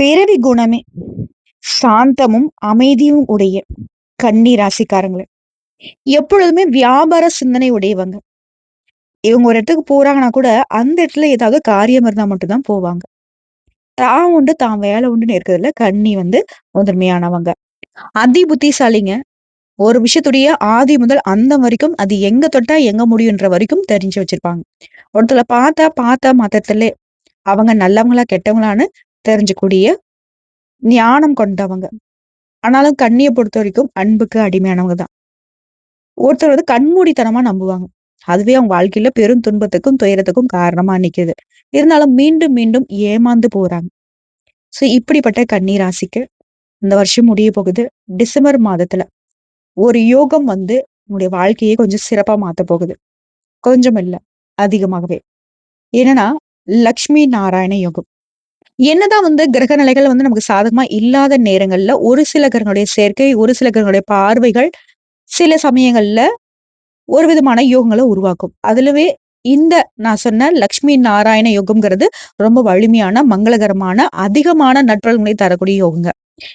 பிறவி குணமே சாந்தமும் அமைதியும் உடைய கன்னி ராசிக்காரங்களே. எப்பொழுதுமே வியாபார சிந்தனை உடையவங்க. இவங்க ஒரு இடத்துக்கு போறாங்கன்னா கூட அந்த இடத்துல ஏதாவது காரியம் இருந்தா மட்டும்தான் போவாங்க. தான் உண்டு தான் வேலை உண்டுன்னு இருக்கிறதுல கன்னி வந்து முதன்மையானவங்க. அதி புத்திசாலிங்க ஒரு விஷயத்துடைய ஆதி முதல் அந்த வரைக்கும் அது எங்க தொட்டா எங்க முடியுன்ற வரைக்கும் தெரிஞ்சு வச்சிருப்பாங்க. ஒருத்தல பார்த்தா பார்த்தா மாத்திரத்துல அவங்க நல்லவங்களா கெட்டவங்களான்னு தெரிஞ்சக்கூடிய ஞானம் கொண்டவங்க. ஆனாலும் கண்ணியை பொறுத்த வரைக்கும் அன்புக்கு அடிமையானவங்க தான். ஒருத்தர் வந்து கண்மூடித்தனமா நம்புவாங்க. அதுவே அவங்க வாழ்க்கையில பெரும் துன்பத்துக்கும் துயரத்துக்கும் காரணமா நிக்குது. இருந்தாலும் மீண்டும் மீண்டும் ஏமாந்து போறாங்க. சோ இப்படிப்பட்ட கன்னி ராசிக்கு இந்த வருஷம் முடிய போகுது. டிசம்பர் மாதத்துல ஒரு யோகம் வந்து உங்களுடைய வாழ்க்கையை கொஞ்சம் சிறப்பா மாத்த போகுது. கொஞ்சம் இல்ல அதிகமாகவே. என்னன்னா லக்ஷ்மி நாராயண யோகம். என்னதான் வந்து கிரக நிலைகள் வந்து நமக்கு சாதகமா இல்லாத நேரங்கள்ல ஒரு சில கிரகனுடைய சேர்க்கை ஒரு சில கிரகனுடைய பார்வைகள் சில சமயங்கள்ல ஒரு விதமான யோகங்களை உருவாக்கும். அதுலவே இந்த நான் சொன்ன லக்ஷ்மி நாராயண யோகம்ங்கிறது ரொம்ப வலிமையான மங்களகரமான அதிகமான நட்பலன்களை தரக்கூடிய யோகங்க.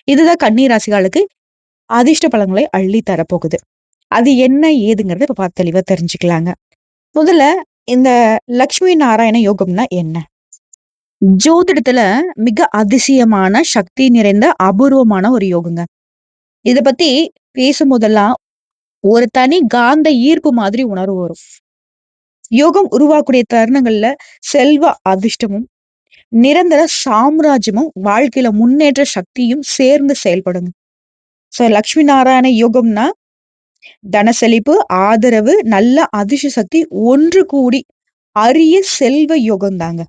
இதுதான் கன்னி ராசிகளுக்கு அதிர்ஷ்ட பலன்களை அள்ளி தரப்போகுது. அது என்ன ஏதுங்கிறத இப்ப பார்த்து தெளிவா தெரிஞ்சுக்கலாங்க. முதல்ல இந்த லக்ஷ்மி நாராயண யோகம்னா என்ன? ஜோதிடத்துல மிக அதிசயமான சக்தி நிறைந்த அபூர்வமான ஒரு யோகங்க. இத பத்தி பேசும்போதெல்லாம் ஒரு தனி காந்த ஈர்ப்பு மாதிரி உணர்வு வரும். யோகம் உருவாக்கூடிய தருணங்கள்ல செல்வ அதிர்ஷ்டமும் நிரந்தர சாம்ராஜ்யமும் வாழ்க்கையில முன்னேற்ற சக்தியும் சேர்ந்து செயல்படுங்க. சோ லக்ஷ்மி நாராயண யோகம்னா தனசெழிப்பு ஆதரவு நல்ல அதிர்ஷ்ட சக்தி ஒன்று கூடி அரிய செல்வ யோகம் தாங்க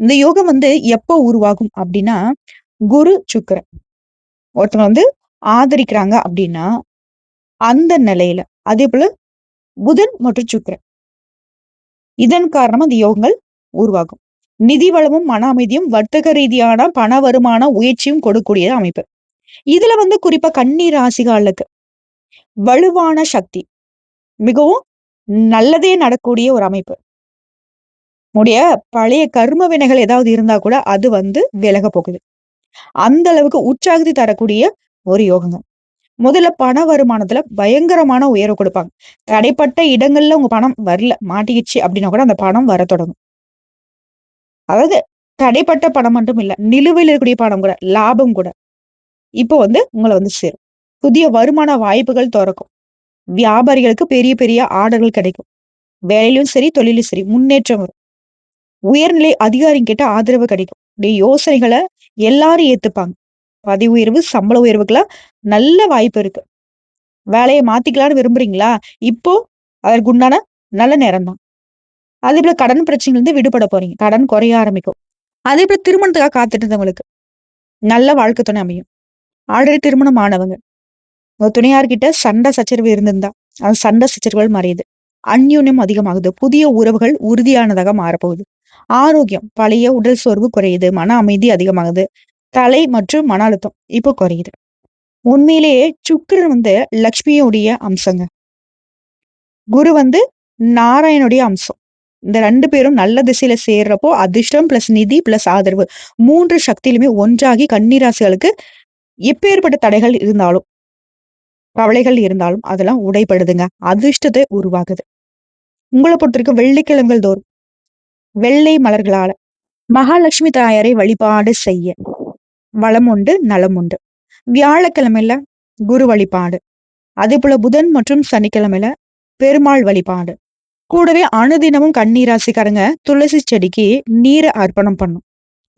இந்த யோகம் வந்து எப்போ உருவாகும் அப்படின்னா குரு சுக்கரன். ஒருத்தவங்க வந்து ஆதரிக்கிறாங்க அப்படின்னா அந்த நிலையில அதே போல புதன் மற்றும் சுக்கரன். இதன் காரணமா அந்த யோகங்கள் உருவாகும். நிதி வளமும் மன அமைதியும் வர்த்தக ரீதியான பண வருமான உயர்ச்சியும் கொடுக்கக்கூடிய அமைப்பு. இதுல வந்து குறிப்பா கன்னி ராசிகளுக்கு வலுவான சக்தி மிகவும் நல்லதே நடக்கூடிய ஒரு அமைப்பு. உடைய பழைய கர்ம வினைகள் ஏதாவது இருந்தா கூட அது வந்து விலக போகுது. அந்த அளவுக்கு உற்சாகத்தை தரக்கூடிய ஒரு யோகங்க. முதல்ல பண வருமானத்துல பயங்கரமான உயர்வு கொடுப்பாங்க. தடைப்பட்ட இடங்கள்ல உங்க பணம் வரல மாட்டிக்கிச்சு அப்படின்னா கூட அந்த பணம் வர தொடங்கும். அதாவது தடைப்பட்ட பணம் மட்டும் இல்ல நிலுவையில் இருக்கக்கூடிய பணம் கூட லாபம் கூட இப்போ வந்து உங்களை வந்து சேரும். புதிய வருமான வாய்ப்புகள் திறக்கும். வியாபாரிகளுக்கு பெரிய பெரிய ஆர்டர்கள் கிடைக்கும். வேலையிலும் சரி தொழிலும் சரி முன்னேற்றம் வரும். உயர்நிலை அதிகாரி கிட்ட ஆதரவு கிடைக்கும். நீ யோசனைகளை எல்லாரும் ஏத்துப்பாங்க. பதவி உயர்வு சம்பள உயர்வுக்கெல்லாம் நல்ல வாய்ப்பு இருக்கு. வேலையை மாத்திக்கலாம்னு விரும்புறீங்களா? இப்போ அதற்கு உண்டான நல்ல நேரம் தான். அதே போல கடன் பிரச்சனைகள் இருந்து விடுபட போறீங்க. கடன் குறைய ஆரம்பிக்கும். அதே போல திருமணத்துக்காக காத்துட்டு இருந்தவங்களுக்கு நல்ல வாழ்க்கை துணை அமையும். ஆல்ரெடி திருமணம் ஆனவங்க. உங்க துணையார்கிட்ட சண்டை சச்சரவு இருந்திருந்தா அந்த சண்டை சச்சரவுகள் மறையுது அந்யூன்யம் அதிகமாகுது. புதிய உறவுகள் உறுதியானதாக மாறப்போகுது. ஆரோக்கியம் பழைய உடல் சோர்வு குறையுது மன அமைதி அதிகமாகுது தலை மற்றும் மன அழுத்தம் இப்போ குறையுது. உண்மையிலேயே சுக்கிரன் வந்து லக்ஷ்மியுடைய அம்சங்க. குரு வந்து நாராயணுடைய அம்சம். இந்த ரெண்டு பேரும் நல்ல திசையில சேர்றப்போ அதிர்ஷ்டம் பிளஸ் நிதி பிளஸ் ஆதரவு மூன்று சக்தியிலுமே ஒன்றாகி கண்ணீராசிகளுக்கு எப்பேற்பட்ட தடைகள் இருந்தாலும் கவலைகள் இருந்தாலும் அதெல்லாம் உடைப்படுதுங்க அதிர்ஷ்டத்தை உருவாகுது உங்களை பொறுத்த வரைக்கும் வெள்ளிக்கிழமைகள் தோறும் வெள்ளை மலர்களால. மகாலட்சுமி தாயாரை வழிபாடு செய்ய. வளம் உண்டு நலம் உண்டு. வியாழக்கிழமையில குரு வழிபாடு. அதே போல புதன் மற்றும் சனிக்கிழமையில பெருமாள் வழிபாடு. கூடவே அனுதினமும் கண்ணீராசிக்காரங்க துளசி செடிக்கு நீரை அர்ப்பணம் பண்ணும்.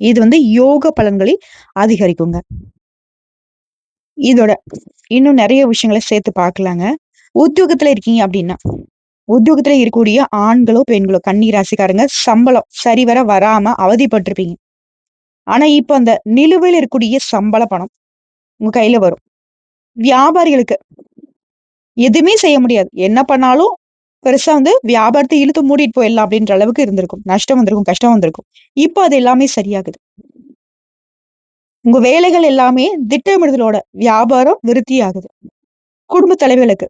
இது வந்து யோக பலன்களை அதிகரிக்குங்க. இதோட இன்னும் நிறைய விஷயங்களை சேர்த்து பார்க்கலாங்க. உத்தியோகத்துல இருக்கீங்க அப்படின்னா உத்தியோகத்துல இருக்கக்கூடிய ஆண்களோ பெண்களோ கன்னி ராசிக்காரங்க சம்பளம் சரிவர வராம அவதிப்பட்டிருப்பீங்க. ஆனா இப்ப அந்த நிலுவையில் இருக்கக்கூடிய சம்பள பணம் உங்க கையில வரும். வியாபாரிகளுக்கு எதுவுமே செய்ய முடியாது. என்ன பண்ணாலும் பெருசா வந்து வியாபாரத்தை இழுத்து மூடிட்டு போயிடலாம் அப்படின்ற அளவுக்கு இருந்திருக்கும். நஷ்டம் வந்திருக்கும் கஷ்டம் வந்திருக்கும். இப்போ அது எல்லாமே சரியாகுது. உங்க வேலைகள் எல்லாமே திட்டமிடுதலோட வியாபாரம் விருத்தி ஆகுது குடும்ப தலைவர்களுக்கு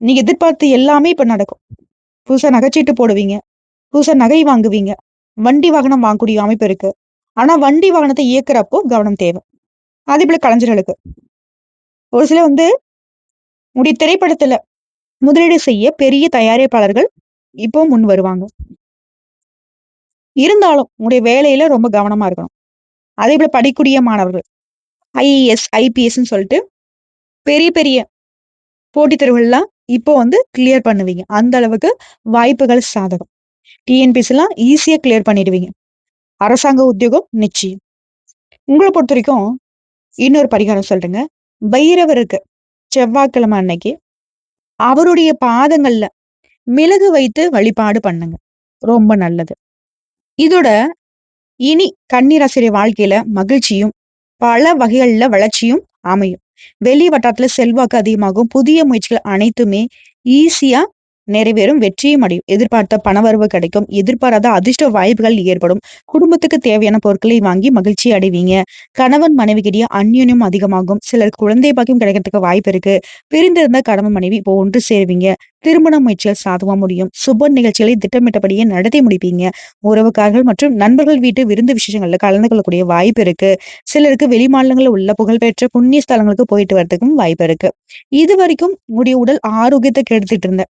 நீங்க எதிர்பார்த்து எல்லாமே இப்ப நடக்கும். புதுசா நகைச்சீட்டு போடுவீங்க. புதுசா நகை வாங்குவீங்க. வண்டி வாகனம் வாங்கக்கூடிய அமைப்பு இருக்கு. ஆனா வண்டி வாகனத்தை இயக்குறப்போ கவனம் தேவை. அதே போல கலைஞர்களுக்கு. ஒரு சிலர் வந்து உடைய திரைப்படத்துல முதலீடு செய்ய பெரிய தயாரிப்பாளர்கள் இப்போ முன் வருவாங்க. இருந்தாலும் உங்களுடைய வேலையில ரொம்ப கவனமா இருக்கணும். அதே போல படிக்கூடிய மாணவர்கள். ஐஏஎஸ் ஐபிஎஸ்ன்னு சொல்லிட்டு பெரிய பெரிய போட்டித் தேர்வுகள்லாம் இப்போ வந்து கிளியர் பண்ணுவீங்க. அந்த அளவுக்கு வாய்ப்புகள் சாதகம். டிஎன்பிஎஸ் எல்லாம் ஈஸியா கிளியர் பண்ணிடுவீங்க. அரசாங்க உத்தியோகம் நிச்சயம். உங்களை பொறுத்த வரைக்கும் இன்னொரு பரிகாரம் சொல்றேங்க. பைரவருக்கு செவ்வாய்க்கிழமை அன்னைக்கு அவருடைய பாதங்கள்ல மிளகு வைத்து வழிபாடு பண்ணுங்க. ரொம்ப நல்லது. இதோட இனி கன்னிராசிரிய வாழ்க்கையில மகிழ்ச்சியும் பல வகைகள்ல வளர்ச்சியும் அமையும். வெளி வட்டாரத்துல செல்வாக்கு அதிகமாகும். புதிய முயற்சிகள் அனைத்துமே ஈஸியா நிறைவேறும் வெற்றியும் அடையும். எதிர்பார்த்த பணவரவு கிடைக்கும். எதிர்பாராத அதிர்ஷ்ட வாய்ப்புகள் ஏற்படும். குடும்பத்துக்கு தேவையான பொருட்களை வாங்கி மகிழ்ச்சி அடைவீங்க. கணவன் மனைவிக்கிடையே அந்யுன்யம் அதிகமாகும். சிலர் குழந்தை பாக்கியம் கிடைக்கிறதுக்கு வாய்ப்பு இருக்கு. பிரிந்திருந்த கணவன் மனைவி இப்போ ஒன்று சேருவீங்க. திருமண முயற்சிகள் சாதமா முடியும். சுப நிகழ்ச்சிகளை திட்டமிட்டபடியே நடத்தி முடிப்பீங்க. உறவுக்காரர்கள் மற்றும் நண்பர்கள் வீட்டு விருந்து விசேஷங்கள்ல கலந்து கொள்ளக்கூடிய வாய்ப்பு இருக்கு. சிலருக்கு வெளி மாநிலங்களில் உள்ள புகழ்பெற்ற புண்ணிய ஸ்தலங்களுக்கு போயிட்டு வரதுக்கும் வாய்ப்பு இருக்கு. இது வரைக்கும் உங்களுடைய உடல் ஆரோக்கியத்தை கெடுத்துட்டு இருந்த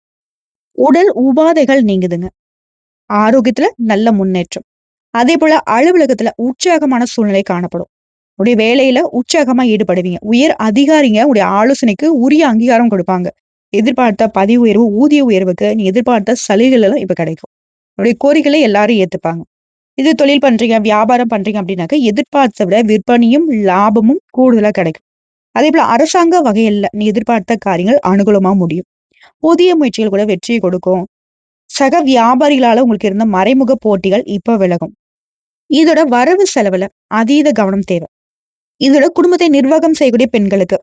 உடல் உபாதைகள் நீங்குதுங்க. ஆரோக்கியத்துல நல்ல முன்னேற்றம். அதே போல அலுவலகத்துல உற்சாகமான சூழ்நிலை காணப்படும். உடைய வேலையில உற்சாகமா ஈடுபடுவீங்க. உயர் அதிகாரிங்க உடைய ஆலோசனைக்கு உரிய அங்கீகாரம் கொடுப்பாங்க. எதிர்பார்த்த பதிவு உயர்வு ஊதிய உயர்வுக்கு நீ எதிர்பார்த்த சலுகைகள் எல்லாம் இப்ப கிடைக்கும். உடைய கோரிக்கைகளை எல்லாரும் ஏத்துப்பாங்க. இது தொழில் பண்றீங்க வியாபாரம் பண்றீங்க அப்படின்னாக்க எதிர்பார்த்த விட விற்பனையும் லாபமும் கூடுதலா கிடைக்கும். அதே போல அரசாங்க வகையில நீ எதிர்பார்த்த காரியங்கள் அனுகூலமா முடியும். புதிய முயற்சிகள் கூட வெற்றியை கொடுக்கும். சக வியாபாரிகளால உங்களுக்கு இருந்த மறைமுக போட்டிகள் இப்ப விலகும். இதோட வரவு செலவுல அதீத கவனம் தேவை. இதோட குடும்பத்தை நிர்வாகம் செய்யக்கூடிய பெண்களுக்கு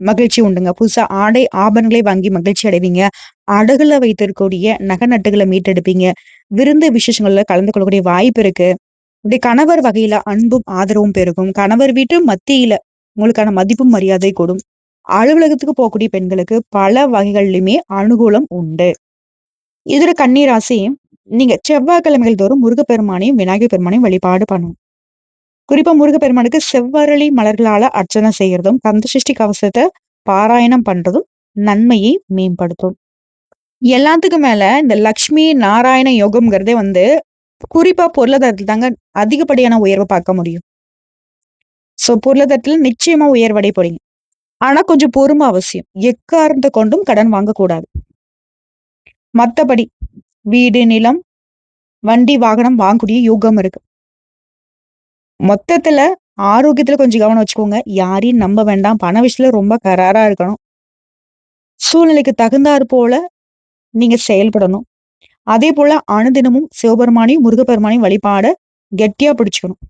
மகிழ்ச்சி உண்டுங்க. புதுசா ஆடை ஆபரணங்களை வாங்கி மகிழ்ச்சி அடைவீங்க. அடகுல வைத்திருக்கக்கூடிய நகை நட்டுகளை மீட்டெடுப்பீங்க. விருந்து விசேஷங்கள்ல கலந்து கொள்ளக்கூடிய வாய்ப்பு இருக்கு. இப்படி கணவர் வகையில அன்பும் ஆதரவும் பெருகும். கணவர் வீட்டு மத்தியில உங்களுக்கான மதிப்பும் மரியாதை கூடும். அலுவலகத்துக்கு போகக்கூடிய பெண்களுக்கு பல வகைகள்லையுமே அனுகூலம் உண்டு. இதோட கன்னிராசி நீங்க செவ்வாய்க்கிழமைகள் தோறும் முருகப்பெருமானையும் விநாயகர் பெருமானையும் வழிபாடு பண்ணணும். குறிப்பா முருகப்பெருமானுக்கு செவ்வரளி மலர்களால அர்ச்சனை செய்யறதும் கந்த சஷ்டி கவசத்தை பாராயணம் பண்றதும் நன்மையை மேம்படுத்தும். எல்லாத்துக்கும் மேல இந்த லக்ஷ்மி நாராயண யோகம்ங்கிறதே வந்து குறிப்பா பொருளாதாரத்தில் தாங்க அதிகப்படியான உயர்வை பார்க்க முடியும். சோ பொருளாதாரத்துல நிச்சயமா உயர்வடை போறீங்க. ஆனா கொஞ்சம் பொறுமை அவசியம். எக்காரணத்தை கொண்டும் கடன் வாங்கக்கூடாது. மத்தபடி வீடு நிலம் வண்டி வாகனம் வாங்கக்கூடிய யோகம் இருக்கு. மொத்தத்துல ஆரோக்கியத்துல கொஞ்சம் கவனம் வச்சுக்கோங்க. யாரையும் நம்ப வேண்டாம். பண விஷயத்துல ரொம்ப கராரா இருக்கணும். சூழ்நிலைக்கு தகுந்தாறு போல நீங்க செயல்படணும். அதே போல அனுதினமும் சிவபெருமானையும் முருகப்பெருமானையும் வழிபாட கெட்டியா பிடிச்சுக்கணும்.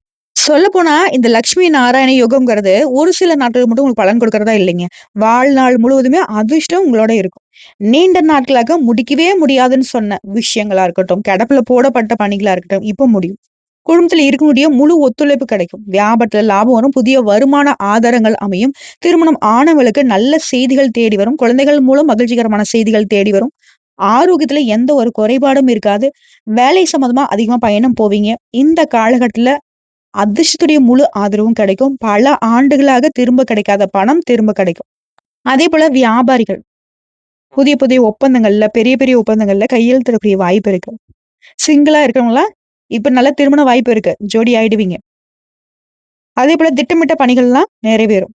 சொல்ல போனா இந்த லட்சுமி நாராயண யோகம்ங்கிறது ஒரு சில நாட்களுக்கு மட்டும் உங்களுக்கு பலன் கொடுக்கறதா இல்லைங்க. வாழ்நாள் முழுவதுமே அதிர்ஷ்டம் உங்களோட இருக்கும். நீண்ட நாட்களாக முடிக்கவே முடியாதுன்னு சொன்ன விஷயங்களா இருக்கட்டும் கிடப்புல போடப்பட்ட பணிகளா இருக்கட்டும் இப்ப முடியும். குடும்பத்துல இருக்கக்கூடிய முழு ஒத்துழைப்பு கிடைக்கும். வியாபாரத்துல லாபம் வரும் புதிய வருமான ஆதாரங்கள் அமையும். திருமணம் ஆனவங்களுக்கு நல்ல செய்திகள் தேடி வரும். குழந்தைகள் மூலம் மகிழ்ச்சிகரமான செய்திகள் தேடி வரும். ஆரோக்கியத்துல எந்த ஒரு குறைபாடும் இருக்காது. வேலை சம்மந்தமா அதிகமா பயணம் போவீங்க. இந்த காலகட்டத்துல அதிர்ஷ்டத்துடைய முழு ஆதரவும் கிடைக்கும். பல ஆண்டுகளாக திரும்ப கிடைக்காத பணம் திரும்ப கிடைக்கும். அதே போல வியாபாரிகள். புதிய புதிய ஒப்பந்தங்கள்ல பெரிய பெரிய ஒப்பந்தங்கள்ல கையெழுத்திடக்கூடிய வாய்ப்பு இருக்கு. சிங்கிளா இருக்கிறவங்களா இப்ப நல்ல திருமண வாய்ப்பு இருக்கு. ஜோடி ஆயிடுவீங்க. அதே போல திட்டமிட்ட பணிகள்லாம் நிறைவேறும்.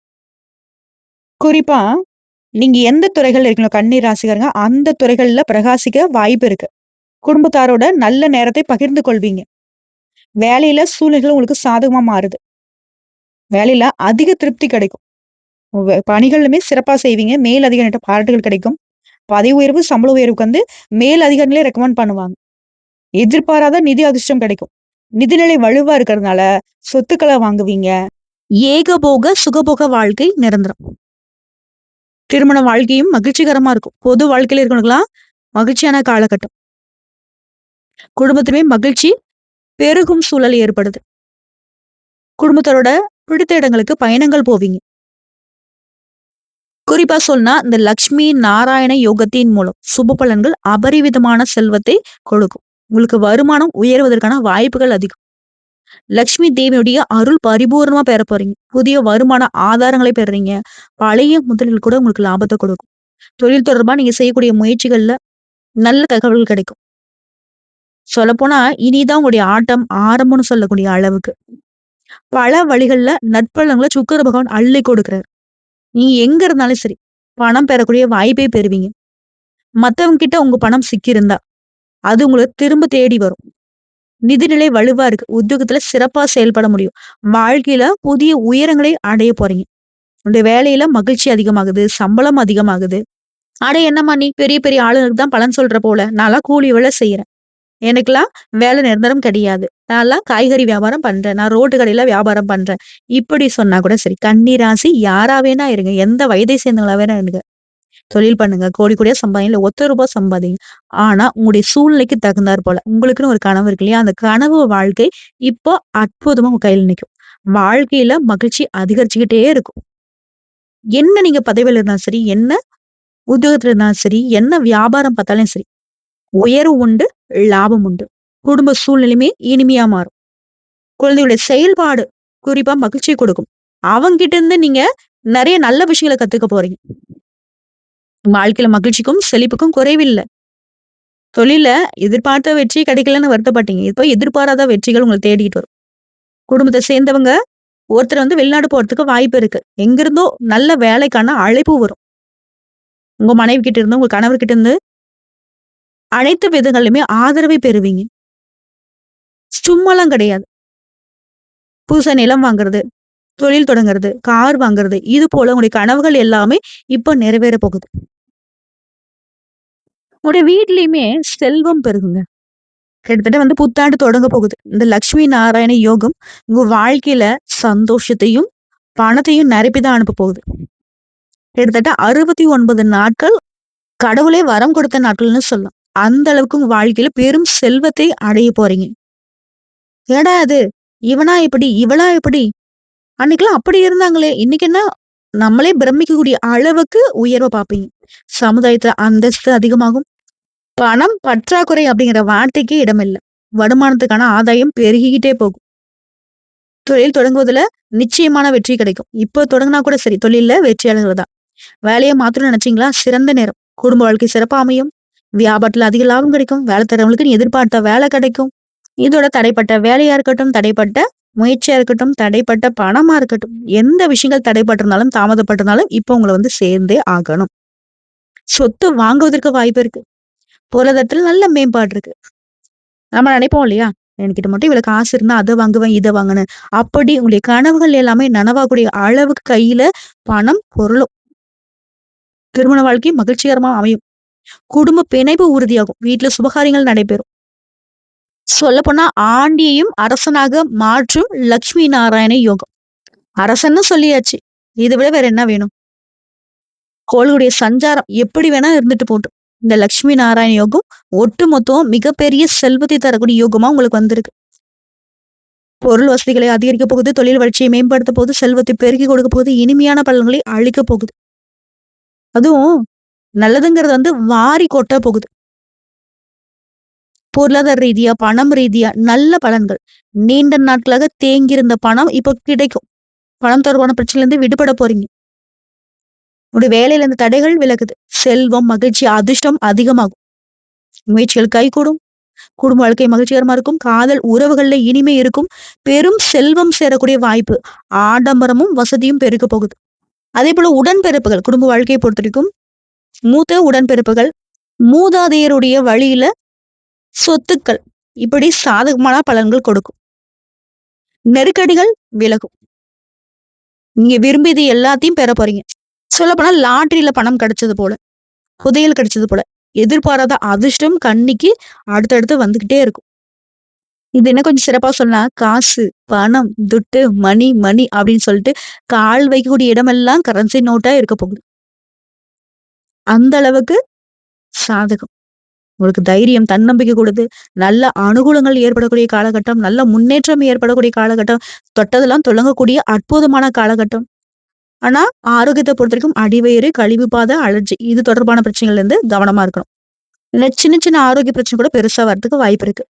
குறிப்பா நீங்க எந்த துறைகள் இருக்கீங்களோ கண்ணீர் ராசிக்காரங்க அந்த துறைகள்ல பிரகாசிக்க வாய்ப்பு இருக்கு. குடும்பத்தாரோட நல்ல நேரத்தை பகிர்ந்து கொள்வீங்க. வேலையில சூழ்நிலைகள் உங்களுக்கு சாதகமா மாறுது. வேலையில அதிக திருப்தி கிடைக்கும். பணிகளுமே சிறப்பா செய்வீங்க. மேல் அதிகாரிகிட்ட பாராட்டுகள் கிடைக்கும். பதவி உயர்வு சம்பள உயர்வுக்கு வந்து மேல் அதிகாரிகளே ரெக்கமெண்ட் பண்ணுவாங்க. எதிர்பாராத நிதி அதிர்ஷ்டம் கிடைக்கும். நிதிநிலை வலுவா இருக்கிறதுனால சொத்துக்களை வாங்குவீங்க. ஏகபோக சுகபோக வாழ்க்கை நிரந்தரம். திருமண வாழ்க்கையும் மகிழ்ச்சிகரமா இருக்கும். பொது வாழ்க்கையில இருக்கணுங்களா மகிழ்ச்சியான காலகட்டம். குடும்பத்திலுமே மகிழ்ச்சி பெருகும் சூழல் ஏற்படுது குடும்பத்தோட பிடித்த இடங்களுக்கு பயணங்கள் போவீங்க குறிப்பா சொன்னா இந்த லக்ஷ்மி நாராயண யோகத்தின் மூலம் சுப பலன்கள் அபரிவிதமான செல்வத்தை கொடுக்கும் உங்களுக்கு வருமானம் உயர்வதற்கான வாய்ப்புகள் அதிகம் லக்ஷ்மி தேவியுடைய அருள் பரிபூர்ணமா பெற போறீங்க. புதிய வருமான ஆதாரங்களை பெறுறீங்க. பழைய முதலில் கூட உங்களுக்கு லாபத்தை கொடுக்கும். தொழில் தொடர்பா நீங்க செய்யக்கூடிய முயற்சிகள்ல நல்ல தகவல்கள் கிடைக்கும். சொல்லப்போனா, இனிதான் உங்களுடைய ஆட்டம் ஆரம்பம்னு சொல்லக்கூடிய அளவுக்கு. பல வழிகள்ல நற்பலன்கள சுக்கர பகவான் அள்ளி கொடுக்குறாரு நீங்க எங்க இருந்தாலும் சரி, பணம் பெறக்கூடிய வாய்ப்பை பெறுவீங்க. மத்தவங்க கிட்ட உங்க பணம் சிக்கியிருந்தா, அது உங்களை திரும்ப தேடி வரும். நிதிநிலை வலுவா இருக்கு. உத்தியோகத்துல சிறப்பா செயல்பட முடியும். வாழ்க்கையில புதிய உயரங்களை அடைய போறீங்க. உங்களுடைய வேலையில மகிழ்ச்சி அதிகமாகுது. சம்பளம் அதிகமாகுது. அட என்னம்மா நீ பெரிய பெரிய ஆளுங்களுக்கு தான் பலன் சொல்ற போல. நான்லாம் கூலி வேலை செய்யறேன் எனக்கெல்லாம் வேலை நிரந்தரம் கிடையாது. நான்லாம் காய்கறி வியாபாரம் பண்றேன். நான் ரோட்டு கடையில வியாபாரம் பண்றேன். இப்படி சொன்னா கூட சரி. கன்னி ராசி யாரா வேணா இருங்க. எந்த வயதை சேர்ந்தவங்களா வேணா இருங்க. தொழில் பண்ணுங்க. கோடி கோடியா சம்பாதிங்க. இல்ல ஒத்த ரூபா சம்பாதிங்க. ஆனா, உங்களுடைய சூழ்நிலைக்கு தகுந்தாற் போல. உங்களுக்குன்னு ஒரு கனவு இருக்கு இல்லையா? அந்த கனவு வாழ்க்கை இப்போ அற்புதமா உங்க கையில நிற்கும் வாழ்க்கையில மகிழ்ச்சி அதிகரிச்சுக்கிட்டே இருக்கும். என்ன நீங்க பதவியில இருந்தாலும் சரி, என்ன உத்தியோகத்துல இருந்தாலும் சரி, என்ன வியாபாரம் பார்த்தாலும் சரி. உயர்வு உண்டு, லாபம் உண்டு. குடும்ப சூழ்நிலையுமே இனிமையா மாறும். குழந்தைகளுடைய செயல்பாடு குறிப்பா மகிழ்ச்சி கொடுக்கும். அவங்கிட்ட இருந்து நீங்க நிறைய நல்ல விஷயங்கள கத்துக்க போறீங்க. வாழ்க்கையில மகிழ்ச்சிக்கும், செழிப்புக்கும் குறைவில்லை தொழில எதிர்பார்த்த வெற்றி கிடைக்கலன்னு வருத்தப்பட்டீங்க. இப்போ எதிர்பாராத வெற்றிகள் உங்களை தேடிட்டு வரும். குடும்பத்தை சேர்ந்தவங்க ஒருத்தர் வந்து வெளிநாடு போறதுக்கு வாய்ப்பு இருக்கு. எங்கிருந்தோ நல்ல வேலைக்கான அழைப்பு வரும். உங்க மனைவி கிட்ட இருந்து, உங்க கணவர்கிட்ட இருந்து அனைத்து விதங்களிலுமே ஆதரவை பெறுவீங்க. சும்மாலாம் கிடையாது. புதுசா நிலம் வாங்குறது, தொழில் தொடங்குறது, கார் வாங்குறது, இது போல உங்களுடைய கனவுகள் எல்லாமே இப்ப நிறைவேற போகுது. உங்களுடைய வீட்லயுமே செல்வம் பெருகுங்க. கிட்டத்தட்ட வந்து புத்தாண்டு தொடங்க போகுது. இந்த லக்ஷ்மி நாராயண யோகம் உங்க வாழ்க்கையில சந்தோஷத்தையும், பணத்தையும் நிரப்பி தான் அனுப்ப போகுது. கிட்டத்தட்ட 69 நாட்கள் கடவுளே வரம் கொடுத்த நாட்கள்னு சொல்லலாம். அந்த அளவுக்கு உங்க வாழ்க்கையில பெரும் செல்வத்தை அடைய போறீங்க. ஏடா அது இவனா எப்படி இவளா எப்படி அன்னைக்கெல்லாம் அப்படி இருந்தாங்களே! இன்னைக்கு என்ன? நம்மளே பிரமிக்கக்கூடிய அளவுக்கு உயர்வை பார்ப்பீங்க. சமுதாயத்துல அந்தஸ்து அதிகமாகும். பணம் பற்றாக்குறை அப்படிங்கிற வார்த்தைக்கு இடமில்லை வருமானத்துக்கான ஆதாயம் பெருகிக்கிட்டே போகும். தொழில் தொடங்குவதுல நிச்சயமான வெற்றி கிடைக்கும். இப்போ தொடங்குனா கூட சரி, தொழில்ல வெற்றியாளர்கள் தான். வேலையை மாத்தணும்னு நினைச்சீங்களா? சிறந்த நேரம். குடும்ப வாழ்க்கை சிறப்பாக அமையும். வியாபாரத்துல அதிக லாபம் கிடைக்கும். வேலை தரவங்களுக்கு நீ எதிர்பார்த்த வேலை கிடைக்கும். இதோட தடைப்பட்ட வேலையா இருக்கட்டும், தடைப்பட்ட முயற்சியா இருக்கட்டும், தடைப்பட்ட பணமா இருக்கட்டும், எந்த விஷயங்கள் தடைப்பட்டிருந்தாலும், தாமதப்பட்டிருந்தாலும் இப்போ உங்களை வந்து சேர்ந்தே ஆகணும். சொத்து வாங்குவதற்கு வாய்ப்பு இருக்கு. பொருளாதாரத்துல நல்ல மேம்பாடு இருக்கு. நம்ம நினைப்போம் இல்லையா? என்கிட்ட மட்டும் இவ்வளவு காசு இருந்தா அதை வாங்குவேன், இதை வாங்குனேன். அப்படி உங்களுடைய கனவுகள் எல்லாமே நனவாகக்கூடிய அளவுக்கு கையில பணம், பொருளும் திருமண வாழ்க்கை மகிழ்ச்சிகரமா அமையும். குடும்ப பிணைப்பு உறுதியாகும். வீட்டுல சுபகாரியங்கள் நடைபெறும். சொல்ல போனா ஆண்டியையும் அரசனாக மாற்றும் லக்ஷ்மி நாராயண யோகம். அரசன்னு சொல்லியாச்சு. இதை விட வேற என்ன வேணும்? கோள்களுடைய சஞ்சாரம் எப்படி வேணா இருந்துட்டு போட்டும். இந்த லட்சுமி நாராயண யோகம் ஒட்டுமொத்தம் மிகப்பெரிய செல்வத்தை தரக்கூடிய யோகமா உங்களுக்கு வந்திருக்கு. பொருள் வசதிகளை அதிகரிக்க போகுது. தொழில் வளர்ச்சியை மேம்படுத்த போகுது. செல்வத்தை பெருக்கி கொடுக்க போகுது. இனிமையான பலன்களை அழிக்க போகுது. அதுவும் நல்லதுங்கிறது வந்து வாரி கொட்ட போகுது. பொருளாதார ரீதியா, பணம் ரீதியா நல்ல பலன்கள். நீண்ட நாட்களாக தேங்கியிருந்த பணம் இப்போ கிடைக்கும். பணம் தொடர்பான பிரச்சனைல இருந்து விடுபட போறீங்க. உங்களுடைய வேலையில இருந்த தடைகள் விலகுது. செல்வம், மகிழ்ச்சி, அதிர்ஷ்டம் அதிகமாகும். முயற்சிகள் கைகூடும். குடும்ப வாழ்க்கை மகிழ்ச்சிகரமா இருக்கும். காதல் உறவுகள்ல இனிமை இருக்கும். பெரும் செல்வம் சேரக்கூடிய வாய்ப்பு. ஆடம்பரமும், வசதியும் பெருக்க போகுது. அதே போல உடன்பிறப்புகள் குடும்ப வாழ்க்கையை பொறுத்த வரைக்கும் மூத்த உடன்பிறப்புகள், மூதாதையருடைய வழியில சொத்துக்கள் இப்படி சாதகமான பலன்கள் கொடுக்கும். நெருக்கடிகள் விலகும். நீங்க விரும்பியது எல்லாத்தையும் பெற போறீங்க. சொல்லப்போனா லாட்டரியில பணம் கிடைச்சது போல. புதையல் கிடைச்சது போல. எதிர்பாராத அதிர்ஷ்டம் கண்ணிக்கு அடுத்தடுத்து வந்துகிட்டே இருக்கும். இது என்ன கொஞ்சம் சிறப்பா சொன்னா, காசு, பணம், துட்டு, மணி, மணி அப்படின்னு சொல்லிட்டு கால் வைக்கக்கூடிய இடமெல்லாம் கரன்சி நோட்டா இருக்க போகுது. அந்த அளவுக்கு சாதகம். உங்களுக்கு தைரியம், தன்னம்பிக்கை கொடுத்து, நல்ல அனுகூலங்கள் ஏற்படக்கூடிய காலகட்டம், நல்ல முன்னேற்றம் ஏற்படக்கூடிய காலகட்டம், தொட்டதெல்லாம் தொடங்கக்கூடிய அற்புதமான காலகட்டம். ஆனா, பொறுத்த பொறுத்தவரைக்கும் அடிவயிறு, கழிவு பாதை, அலர்ஜி இது தொடர்பான பிரச்சனைகள்ல இருந்து கவனமா இருக்கணும். இல்ல சின்ன சின்ன ஆரோக்கிய பிரச்சனை கூட பெருசா வரதுக்கு வாய்ப்பு இருக்கு.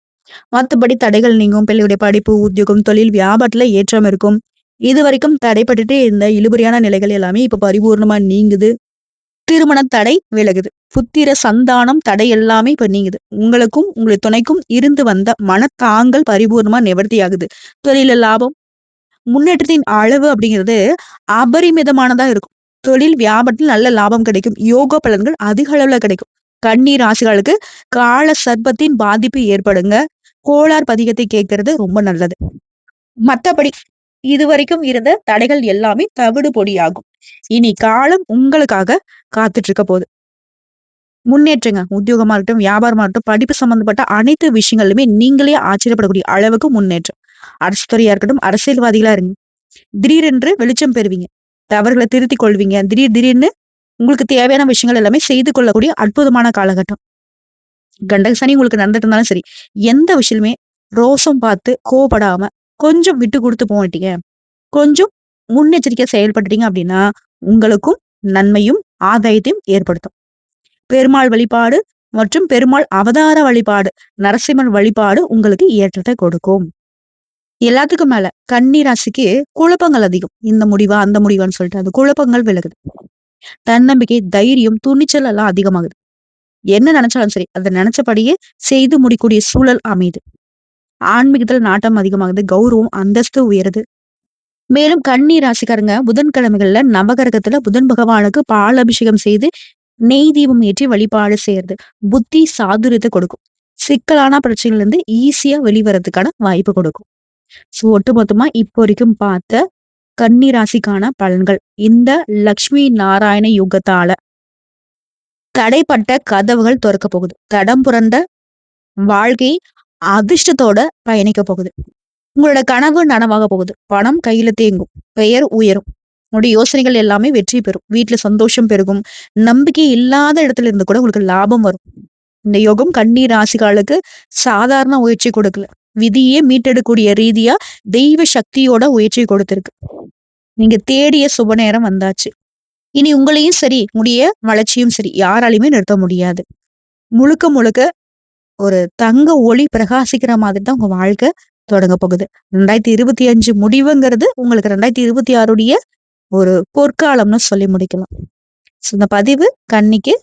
மற்றபடி தடைகள் நீங்கும். பிள்ளையுடைய படிப்பு, உத்தியோகம், தொழில், வியாபாரத்துல ஏற்றம் இருக்கும். இது வரைக்கும் தடைப்பட்டுட்டே இருந்த இழுபறியான நிலைகள் எல்லாமே இப்ப பரிபூர்ணமா நீங்குது. திருமண தடை விலகுது. புத்திர சந்தானம் தடை எல்லாமே இப்ப நீங்குது. உங்களுக்கும், உங்களுடைய துணைக்கும் இருந்து வந்த மனத்தாங்கல் பரிபூர்ணமா நிவர்த்தியாகுது. தொழில லாபம், முன்னேற்றத்தின் அளவு அப்படிங்கிறது அபரிமிதமானதா இருக்கும். தொழில், வியாபாரத்தில் நல்ல லாபம் கிடைக்கும். யோக பலன்கள் அதிக அளவுல கிடைக்கும். கன்னி ராசிகளுக்கு கால சர்ப்பத்தின் பாதிப்பு ஏற்படுங்க. கோளார் பதிகத்தை கேட்கறது ரொம்ப நல்லது. மத்தபடி இதுவரைக்கும் இருந்த தடைகள் எல்லாமே தவிடு பொடியாகும். இனி காலம் உங்களுக்காக காத்துட்டு இருக்க போகுது. முன்னேற்றங்க உத்தியோகமா இருக்கட்டும், வியாபாரமா இருக்கட்டும், படிப்பு சம்பந்தப்பட்ட அனைத்து விஷயங்களிலுமே நீங்களே ஆச்சரியப்படக்கூடிய அளவுக்கு முன்னேற்றம். அரசு துறையா இருக்கட்டும், அரசியல்வாதிகளா இருங்க. திடீரென்று வெளிச்சம் பெறுவீங்க. தவறுகளை திருத்திக் கொள்வீங்க. திடீர் திடீர்னு உங்களுக்கு தேவையான விஷயங்கள் எல்லாமே செய்து கொள்ளக்கூடிய அற்புதமான காலகட்டம். கண்டக சனி உங்களுக்கு நடந்துட்டு இருந்தாலும் சரி, எந்த விஷயமே ரோசம் பார்த்து கோவப்படாம கொஞ்சம் விட்டு கொடுத்து போயிட்டீங்க. கொஞ்சம் முன்னெச்சரிக்கையா செயல்பட்டுட்டீங்க அப்படின்னா, உங்களுக்கும் நன்மையும், ஆதாயத்தையும் ஏற்படுத்தும். பெருமாள் வழிபாடு மற்றும் பெருமாள் அவதார வழிபாடு, நரசிம்மன் வழிபாடு உங்களுக்கு ஏற்றத்தை கொடுக்கும். எல்லாத்துக்கும் மேல கன்னி ராசிக்கு குழப்பங்கள் அதிகம். இந்த முடிவா, அந்த முடிவான்னு சொல்லிட்டு அந்த குழப்பங்கள் விலகுது. தன்னம்பிக்கை, தைரியம், துணிச்சல் எல்லாம் அதிகமாகுது. என்ன நினைச்சாலும் சரி, அதை நினைச்சபடியே செய்து முடிக்கூடிய சூழல் அமையுது. ஆன்மீகத்துல நாட்டம் அதிகமாகுது. கௌரவம், அந்தஸ்து உயருது. மேலும் கன்னி ராசிக்காரங்க புதன்கிழமைகள்ல நவகரகத்துல புதன் பகவானுக்கு பால் அபிஷேகம் செய்து நெய் தீபம் ஏற்றி வழிபாடு செய்யறது புத்தி சாதுரியத்தை கொடுக்கும். சிக்கலான பிரச்சனைல இருந்து ஈஸியா வெளிவரதுக்கான வாய்ப்பு கொடுக்கும். சோ ஒட்டுமொத்தமா இப்போ வரைக்கும் பார்த்த கன்னி ராசிக்கான பலன்கள் இந்த லக்ஷ்மி நாராயண யுகத்தால தடைப்பட்ட கதவுகள் திறக்க போகுது. தடம் புரண்ட வாழ்க்கை அதிர்ஷ்டத்தோட பயணிக்க போகுது. உங்களோட கனவு நனவாக போகுது. பணம் கையில தேங்கும். பெயர் உயரும். உங்களுடைய யோசனைகள் எல்லாமே வெற்றி பெறும். வீட்டுல சந்தோஷம் பெருகும். நம்பிக்கை இல்லாத இடத்துல இருந்து கூட உங்களுக்கு லாபம் வரும். இந்த யோகம் கண்ணீர் ராசிகளுக்கு சாதாரண முயற்சி கொடுக்கல. விதியே மீட்டெடுக்கூடிய ரீதியா தெய்வ சக்தியோட உயர்ச்சி கொடுத்திருக்கு. நீங்க தேடிய சுப நேரம் வந்தாச்சு. இனி உங்களையும் சரி, உடைய வளர்ச்சியும் சரி, யாராலையுமே நிறுத்த முடியாது. முழுக்க முழுக்க ஒரு தங்க ஒளி பிரகாசிக்கிற மாதிரி தான் உங்க வாழ்க்கை தொடங்க போகுது. 2025 முடிவுங்கிறது உங்களுக்கு 2026உடைய ஒரு பொற்காலம்னு சொல்லி முடிக்கலாம். சோ இந்த பதிவு கண்ணிக்கு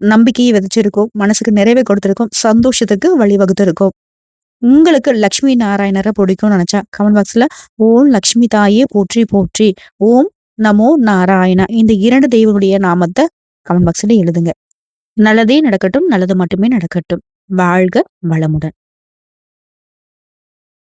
நம்பிக்கையை விதைச்சிருக்கும். மனசுக்கு நிறைவை கொடுத்துருக்கும் சந்தோஷத்துக்கு வழிவகுத்திருக்கும். உங்களுக்கு லக்ஷ்மி நாராயணரை பிடிக்கும்னு நினைச்சா கமெண்ட் பாக்ஸ்ல ஓம் லக்ஷ்மி தாயே போற்றி போற்றி ஓம் நமோ நாராயணா இந்த இரண்டு தெய்வனுடைய நாமத்தை கமெண்ட் பாக்ஸ்ல எழுதுங்க. நல்லதே நடக்கட்டும். நல்லது மட்டுமே நடக்கட்டும். வாழ்க வளமுடன்.